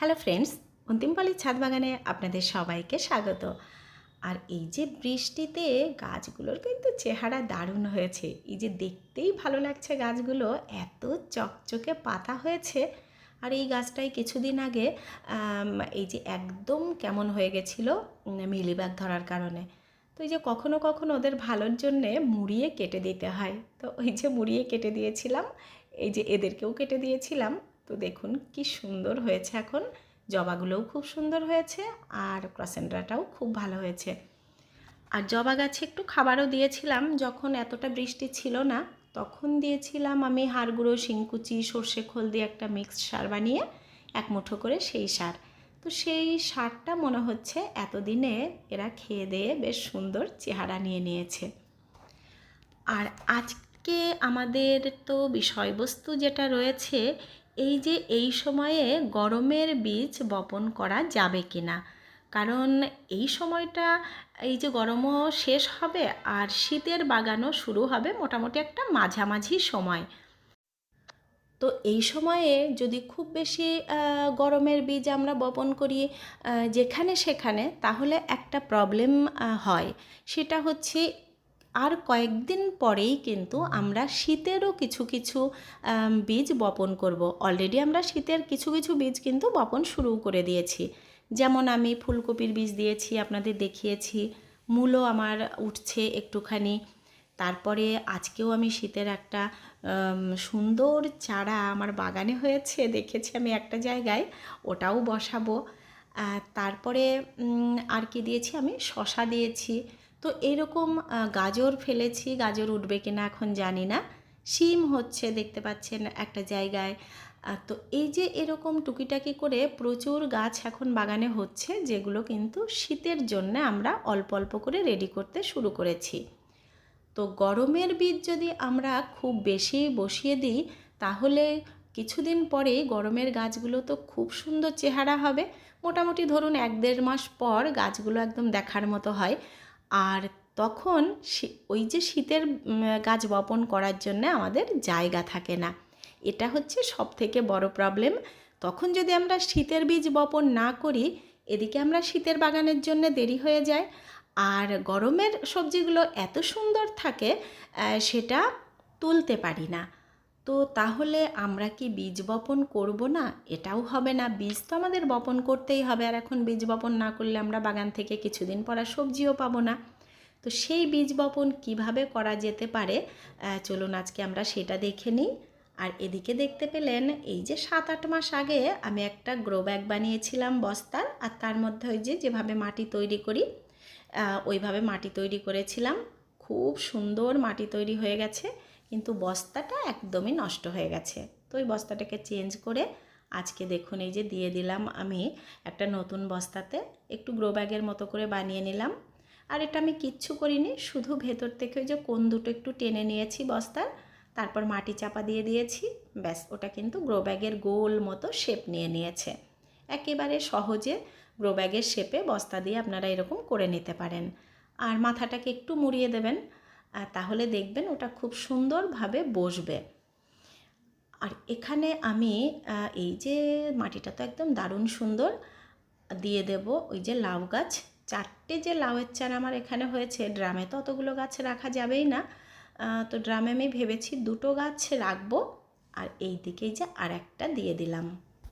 Hello friends অন্তিমপালি ছাদ বাগানে আপনাদের সবাইকে স্বাগত। আর এই যে বৃষ্টিতে গাছগুলোর কিন্তু চেহারা দারুণ হয়েছে। এই যে দেখতেই ভালো লাগছে গাছগুলো, এত চকচকে পাতা হয়েছে। আর এই গাছটাই কিছুদিন আগে এই যে একদম কেমন হয়ে গেছিল মিলিবাগ ধরার কারণে। তো এই যে কখনো কখনো ওদের ভালোর জন্যে মুড়িয়ে কেটে দিতে হয়। তো ওই যে মুড়িয়ে কেটে দিয়েছিলাম, এই যে এদেরকেও কেটে দিয়েছিলাম। তো দেখুন কি সুন্দর হয়েছে এখন। জবাগুলোও খুব সুন্দর হয়েছে আর ক্রসেন্ড্রাটাও খুব ভালো হয়েছে। আর জবা গাছে একটু খাবারও দিয়েছিলাম, যখন এতটা বৃষ্টি ছিল না, তখন দিয়েছিলাম আমি হাড় গুঁড়ো শিংকুচি, সর্ষে খোল দিয়ে একটা মিক্সড সার বানিয়ে এক মুঠো করে সেই সার। তো সেই সারটা মনে হচ্ছে এতদিনে এরা খেয়ে দিয়ে বেশ সুন্দর চেহারা নিয়ে নিয়েছে। আর আজকে আমাদের তো বিষয়বস্তু যেটা রয়েছে এই যে এই সময়ে গরমের বীজ বপন করা যাবে কি না? কারণ এই সময়টা এই যে গরমও শেষ হবে আর শীতের বাগানও শুরু হবে মোটামুটি একটা মাঝামাঝি সময়। তো এই সময়ে যদি খুব বেশি গরমের বীজ আমরা বপন করি যেখানে সেখানে, তাহলে একটা প্রবলেম হয়। সেটা হচ্ছে আর কয়েকদিন পরেই কিন্তু আমরা শীতেরও কিছু কিছু বীজ বপন করব। অলরেডি আমরা শীতের কিছু কিছু বীজ কিন্তু বপন শুরু করে দিয়েছি। যেমন আমি ফুলকপির বীজ দিয়েছি আপনাদের দেখিয়েছি। মূলও আমার উঠছে একটুখানি। তারপরে আজকেও আমি শীতের একটা সুন্দর চারা আমার বাগানে হয়েছে দেখেছি আমি একটা জায়গায় ওটাও বসাবো। তারপরে আর কি দিয়েছি আমি? শশা দিয়েছি। তো এরকম গাজর ফেলেছি, গাজর উঠবে কিনা এখন জানি না। শিম হচ্ছে দেখতে পাচ্ছেন একটা জায়গায়। তো এই যে এরকম টুকিটাকি করে প্রচুর গাছ এখন বাগানে হচ্ছে, যেগুলো কিন্তু শীতের জন্য আমরা অল্প অল্প করে রেডি করতে শুরু করেছি। তো গরমের বীজ যদি আমরা খুব বেশি বসিয়ে দিই, তাহলে কিছুদিন পরেই গরমের গাছগুলো তো খুব সুন্দর চেহারা হবে। মোটামুটি ধরুন এক দেড় মাস পর গাছগুলো একদম দেখার মতো হয়। আর তখন ওই যে শীতের গাছ বপন করার জন্য আমাদের জায়গা থাকে না। এটা হচ্ছে সব থেকে বড় প্রবলেম তখন যদি আমরা শীতের বীজ বপন না করি, এদিকে আমরা শীতের বাগানের জন্য দেরি হয়ে যায়। আর গরমের সবজিগুলো এত সুন্দর থাকে সেটা তুলতে পারি না। তো তাহলে আমরা কি বীজ বপন করব না? এটাও হবে না। বীজ তো আমাদের বপন করতেই হবে। আর এখন বীজ বপন না করলে আমরা বাগান থেকে কিছুদিন পর সবজিও পাবো না। তো সেই বীজ বপন কীভাবে করা যেতে পারে? চলুন আজকে আমরা সেটা দেখে নিই। আর এদিকে দেখতে পেলেন, এই যে সাত আট মাস আগে আমি একটা গ্রো ব্যাগ বানিয়েছিলাম বস্তার। আর তার মধ্যে ওই যে যেভাবে মাটি তৈরি করি ওইভাবে মাটি তৈরি করেছিলাম। খুব সুন্দর মাটি তৈরি হয়ে গেছে। কিন্তু বস্তাটা একদমই নষ্ট হয়ে গেছে। তো ওই বস্তাটাকে চেঞ্জ করে আজকে দেখুন এই যে দিয়ে দিলাম আমি একটা নতুন বস্তাতে, একটু গ্রো ব্যাগের মতো করে বানিয়ে নিলাম। আর এটা আমি কিচ্ছু করিনি, শুধু ভেতর থেকে ওই যে কোন দুটো একটু টেনে নিয়েছি বস্তার, তারপর মাটি চাপা দিয়ে দিয়েছি, ব্যাস, ওটা কিন্তু গ্রো ব্যাগের গোল মতো শেপ নিয়ে নিয়েছে। একেবারে সহজে গ্রো ব্যাগের শেপে বস্তা দিয়ে আপনারা এরকম করে নিতে পারেন। আর মাথাটাকে একটু মুড়িয়ে দেবেন আর তাহলে দেখবেন ওটা খুব সুন্দরভাবে বসবে। আর এখানে আমি এই যে মাটিটা তো একদম দারুণ সুন্দর, দিয়ে দেব ওই যে লাউ গাছ। চারটে যে লাউয়ের চারা আমার এখানে হয়েছে, ড্রামে তো অতগুলো গাছ রাখা যাবেই না। তো ড্রামে আমি ভেবেছি দুটো গাছ রাখব। আর এই দিকেই যে আর একটা দিয়ে দিলাম।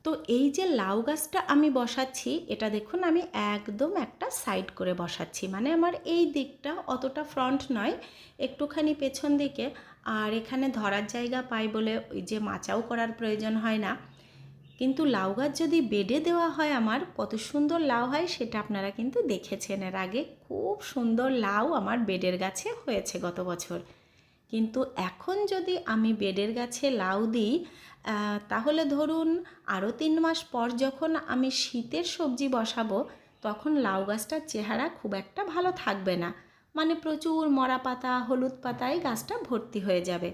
তো এই যে লাউ গাছটা আমি বসাচ্ছি, এটা দেখুন আমি একদম একটা সাইড করে বসাচ্ছি। মানে আমার এই দিকটা অতটা ফ্রন্ট নয়, একটুখানি পেছন দিকে। আর এখানে ধরার জায়গা পাই বলে ওই যে মাচাও করার প্রয়োজন হয় না। কিন্তু লাউ গাছ যদি বেডে দেওয়া হয় আমার, কত সুন্দর লাউ হয় সেটা আপনারা কিন্তু দেখেছেন। এর আগে খুব সুন্দর লাউ আমার বেডের গাছে হয়েছে গত বছর। কিন্তু এখন যদি আমি বেডের গাছে লাউ দিই তাহলে ধরুন আরও তিন মাস পর যখন আমি শীতের সবজি বসাবো, তখন লাউ গাছটার চেহারা খুব একটা ভালো থাকবে না। মানে প্রচুর মরা পাতা, হলুদ পাতায় গাছটা ভর্তি হয়ে যাবে।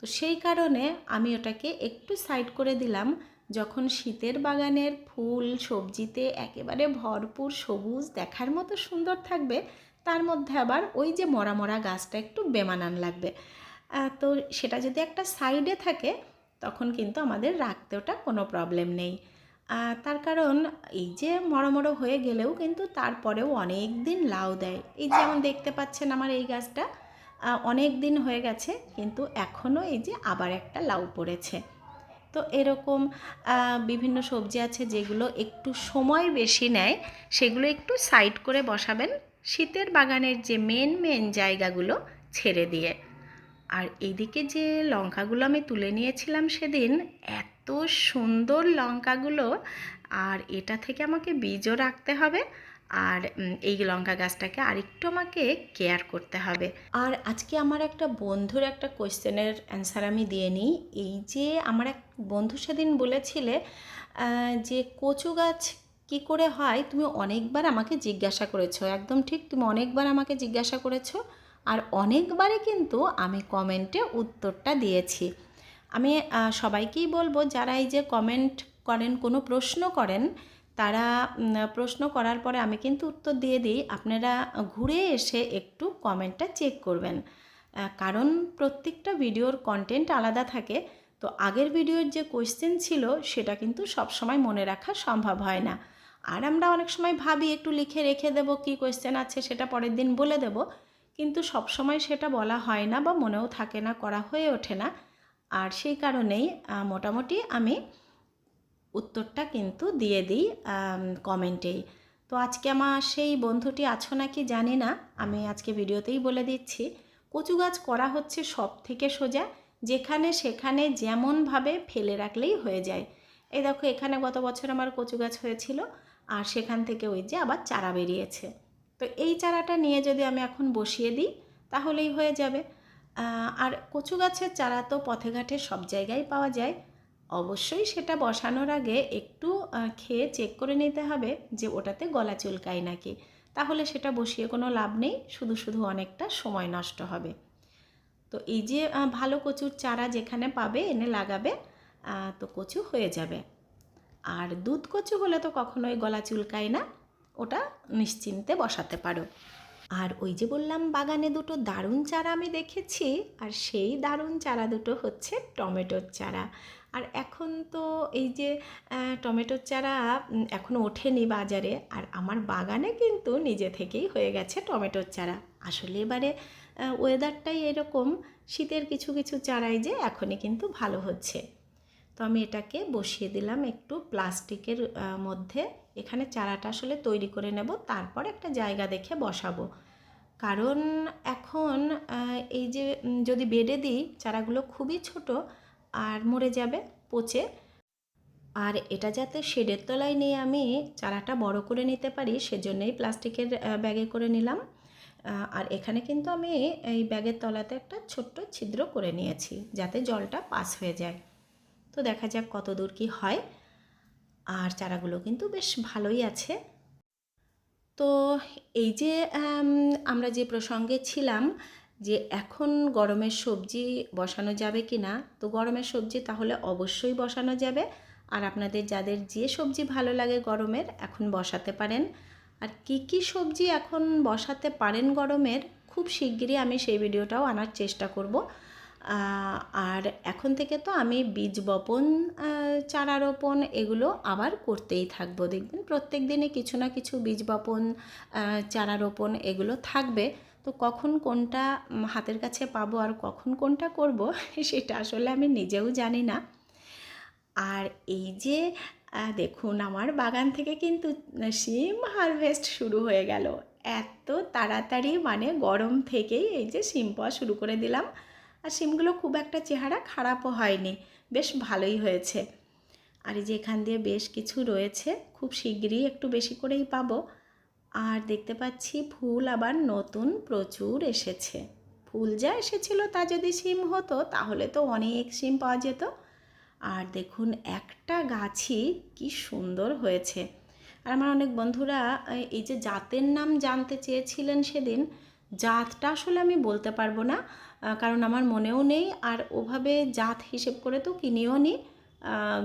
তো সেই কারণে আমি ওটাকে একটু সাইড করে দিলাম। যখন শীতের বাগানের ফুল সবজিতে একেবারে ভরপুর সবুজ দেখার মতো সুন্দর থাকবে তার মধ্যে আবার ওই যে মরা মরা গাছটা একটু বেমানান লাগবে। তো সেটা যদি একটা সাইডে থাকে, তখন কিন্তু আমাদের রাখতে ওটা কোনো প্রবলেম নেই। তার কারণ এই যে মরো মরো হয়ে গেলেও কিন্তু তারপরেও অনেক দিন লাউ দেয়। এই যেমন দেখতে পাচ্ছেন আমার এই গাছটা অনেক দিন হয়ে গেছে, কিন্তু এখনও এই যে আবার একটা লাউ পড়েছে। তো এরকম বিভিন্ন সবজি আছে যেগুলো একটু সময় বেশি নেয়, সেগুলো একটু সাইড করে বসাবেন। শীতের বাগানের যে মেন মেন জায়গাগুলো ছেড়ে দিয়ে। আর এইদিকে যে লঙ্কাগুলো আমি তুলে নিয়েছিলাম সেদিন, এত সুন্দর লঙ্কাগুলো, আর এটা থেকে আমাকে বীজও রাখতে হবে, আর এই লঙ্কা গাছটাকে আরেকটু আমাকে কেয়ার করতে হবে। আর আজকে আমার একটা বন্ধুর একটা কোয়েশ্চেনের অ্যান্সার আমি দিয়ে নিই। এই যে আমার এক বন্ধু সেদিন বলেছিলে যে কচু গাছ কি করে হয়? তুমি অনেকবার আমাকে জিজ্ঞাসা করেছ, একদম ঠিক তুমি অনেকবার আমাকে জিজ্ঞাসা করেছ আর অনেকবারই কিন্তু আমি কমেন্টে উত্তরটা দিয়েছি। আমি সবাইকেই বলব যারা এই যে কমেন্ট করেন, কোনো প্রশ্ন করেন, তারা প্রশ্ন করার পরে আমি কিন্তু উত্তর দিয়ে দিই। আপনারা ঘুরে এসে একটু কমেন্টটা চেক করবেন। কারণ প্রত্যেকটা ভিডিওর কন্টেন্ট আলাদা থাকে। তো আগের ভিডিওর যে কোয়েশ্চেন ছিল, সেটা কিন্তু সব সময় মনে রাখা সম্ভব হয় না। আর আমরা অনেক সময় ভাবি, একটু লিখে রেখে দেব, কি কোয়েশ্চেন আছে সেটা পরের দিন বলে দেব। কিন্তু সব সময় সেটা বলা হয় না বা মনেও থাকে না, করা হয়ে ওঠে না। আর সেই কারণেই মোটামুটি আমি উত্তরটা কিন্তু দিয়ে দিই কমেন্টেই তো আজকে আমার সেই বন্ধুটি আছো নাকি জানি না, আমি আজকে ভিডিওতেই বলে দিচ্ছি। কচু গাছ করা হচ্ছে সব থেকে সোজা, যেখানে সেখানে যেমনভাবে ফেলে রাখলেই হয়ে যায়। এই দেখো, এখানে গত বছর আমার কচু গাছ হয়েছিল, আর সেখান থেকে ওই যে আবার চারা বেরিয়েছে। তো এই চারাটা নিয়ে যদি আমি এখন বসিয়ে দিই, তাহলেই হয়ে যাবে। আর কচু গাছের চারা তো পথে ঘাটে সব জায়গায় পাওয়া যায়। অবশ্যই সেটা বসানোর আগে একটু খেয়ে চেক করে নিতে হবে যে ওটাতে গলা চুলকায় নাকি। তাহলে সেটা বসিয়ে কোনো লাভ নেই, শুধু শুধু অনেকটা সময় নষ্ট হবে। তো এই যে ভালো কচুর চারা যেখানে পাবে, এনে লাগাবে তো কচু হয়ে যাবে। আর দুধ কচু হলে তো কখনোই গলা চুলকায় না, ওটা নিশ্চিন্তে বসাতে পারো। আর ওই যে বললাম, বাগানে দুটো দারুণ চারা আমি দেখেছি, আর সেই দারুণ চারা দুটো হচ্ছে টমেটোর চারা। আর এখন তো এই যে টমেটোর চারা এখনও ওঠেনি বাজারে, আর আমার বাগানে কিন্তু নিজে থেকেই হয়ে গেছে টমেটোর চারা। আসলে এবারে ওয়েদারটাই এরকম, শীতের কিছু কিছু চারাই যে এখনই কিন্তু ভালো হচ্ছে। তো আমি এটাকে বসিয়ে দিলাম একটু প্লাস্টিকের মধ্যে। এখানে চারাটা আসলে তৈরি করে নেব, তারপর একটা জায়গা দেখে বসাবো। কারণ এখন এই যে যদি বেডে দিই, চারাগুলো খুবই ছোট, আর মরে যাবে পচে। আর এটা যাতে শেডের তলায় নিয়ে আমি চারাটা বড় করে নিতে পারি, সেজন্যই প্লাস্টিকের ব্যাগে করে নিলাম। আর এখানে কিন্তু আমি এই ব্যাগের তলাতে একটা ছোট্ট ছিদ্র করে নিয়েছি, যাতে জলটা পাস হয়ে যায়। তো দেখা যাক কত দূর কী হয়। আর চারাগুলো কিন্তু বেশ ভালোই আছে। তো এই যে আমরা যে প্রসঙ্গে ছিলাম যে এখন গরমের সবজি বসানো যাবে কি না, তো গরমের সবজি তাহলে অবশ্যই বসানো যাবে। আর আপনাদের যাদের যে সবজি ভালো লাগে গরমের, এখন বসাতে পারেন। আর কি কি সবজি এখন বসাতে পারেন গরমের, খুব শিগগিরই আমি সেই ভিডিওটাও আনার চেষ্টা করব। আর এখন থেকে তো আমি বীজ বপন চারা রোপণ এগুলো আবার করতেই থাকব। দেখবেন প্রত্যেক দিনে কিছু না কিছু বীজ বপন চারা রোপণ এগুলো থাকবে। তো কখন কোনটা হাতের কাছে পাবো আর কখন কোনটা করব সেটা আসলে আমি নিজেও জানি না। আর এই যে দেখুন আমার বাগান থেকে কিন্তু শিম হারভেস্ট শুরু হয়ে গেল। এত তাড়াতাড়ি মানে গরম থেকেই এই যে শিম পাওয়া শুরু করে দিলাম। আর সিমগুলো খুব একটা চেহারা খারাপও হয়নি। বেশ ভালোই হয়েছে। আর এই যে এখান দিয়ে বেশ কিছু রয়েছে, খুব শিগগিরই একটু বেশি করেই পাবো। আর দেখতে পাচ্ছি ফুল আবার নতুন প্রচুর এসেছে। ফুল যা এসেছিল তা যদি সিম হতো, তাহলে তো অনেক সিম পাওয়া যেত। আর দেখুন, একটা গাছই কি সুন্দর হয়েছে। আর আমার অনেক বন্ধুরা এই- এই যে জাতের নাম জানতে চেয়েছিলেন সেদিন জাতটা আসলে আমি বলতে পারব না কারণ আমার মনেও নেই। আর ওভাবে জাত হিসেব করে তো কিনিও নি।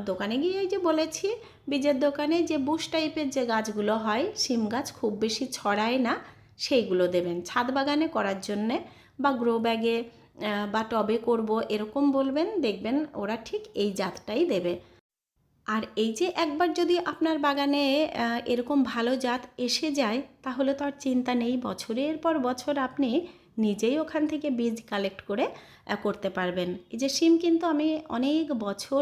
দোকানে গিয়ে যে বলেছি, বীজের দোকানে যে বুশ টাইপের যে গাছগুলো হয়, শিম গাছ খুব বেশি ছড়ায় না, সেইগুলো দেবেন। ছাদ বাগানে করার জন্যে বা গ্রো ব্যাগে বা টবে করব এরকম বলবেন, দেখবেন ওরা ঠিক এই জাতটাই দেবে। আর এই যে একবার যদি আপনার বাগানে এরকম ভালো জাত এসে যায়, তাহলে তো আর চিন্তা নেই। বছরের পর বছর আপনি নিজেই ওখান থেকে বীজ কালেক্ট করে করতে পারবেন। এই যে সিম কিন্তু আমি অনেক বছর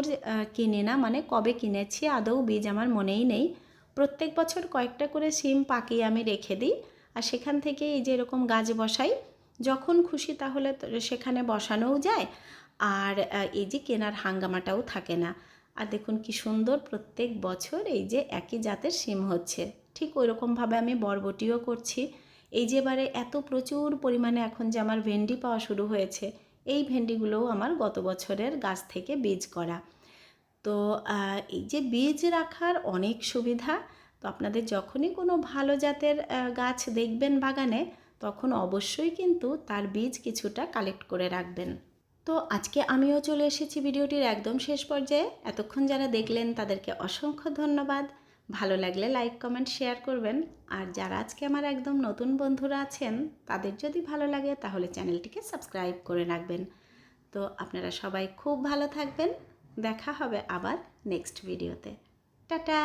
কিনি না মানে কবে কিনেছি আদৌ বীজ আমার মনেই নেই। প্রত্যেক বছর কয়েকটা করে সিম পাকিয়ে আমি রেখে দিই। আর সেখান থেকে এই যে এরকম গাছ বসাই, যখন খুশি তাহলে সেখানে বসানোও যায়। আর এই যে কেনার হাঙ্গামাটাও থাকে না। আর দেখুন কি সুন্দর প্রত্যেক বছর এই যে একই জাতের সিম হচ্ছে। ঠিক ওই রকমভাবে আমি বরবটিও করছি। এই যে এবারে এত প্রচুর পরিমাণে এখন যে আমার ভেন্ডি পাওয়া শুরু হয়েছে, এই ভেন্ডিগুলোও আমার গত বছরের গাছ থেকে বীজ করা। তো এই যে বীজ রাখার অনেক সুবিধা, তো আপনাদের যখনই কোনো ভালো জাতের গাছ দেখবেন বাগানে, তখন অবশ্যই কিন্তু তার বীজ কিছুটা কালেক্ট করে রাখবেন। তো আজকে আমিও চলে এসেছি ভিডিওটির একদম শেষ পর্যায়ে। এতক্ষণ যারা দেখলেন তাদেরকে অসংখ্য ধন্যবাদ। ভালো লাগলে লাইক, কমেন্ট, শেয়ার করবেন। আর যারা আজকে আমার একদম নতুন বন্ধুরা আছেন, তাদের যদি ভালো লাগে তাহলে চ্যানেলটিকে সাবস্ক্রাইব করে রাখবেন। তো আপনারা সবাই খুব ভালো থাকবেন। দেখা হবে আবার নেক্সট ভিডিওতে। টাটা!